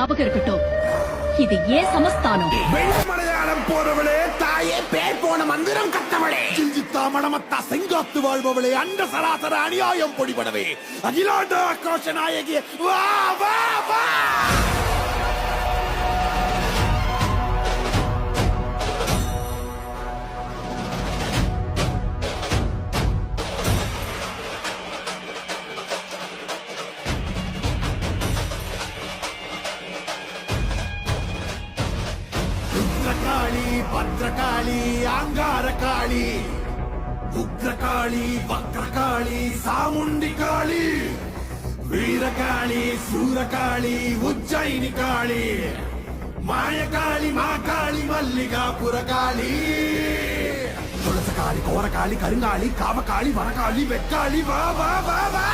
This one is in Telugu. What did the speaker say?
ஞாபகம் இருக்கட்டும். இது ஏன் சமஸ்தானம்? வெண்மலையாளம் போறவளே தாயே பேர் போன மந்திரம் கத்தவளே சிஞ்சித்தா மணமத்தா செங்காத்து வாழ்பவளே அண்ட சராசர அநியாயம் பொடிபடவே. அகிலாண்ட ஆக்ரோஷ நாயகி வா வா வா! భద్రకాళి భద్రకాళి ఆంగారకాళి ఉగ్రకాళి వక్రకాళి సాముండి కాళి వీరకాళి శూరకాళి ఉజ్జయిని కాళి మాయకాళి మా కాళి మల్లిగాపురకాళి తులసకాళి కోరకాళి కరింగాళి కామకాళి వరకాళి వెక్కాళి వా వా వా వా.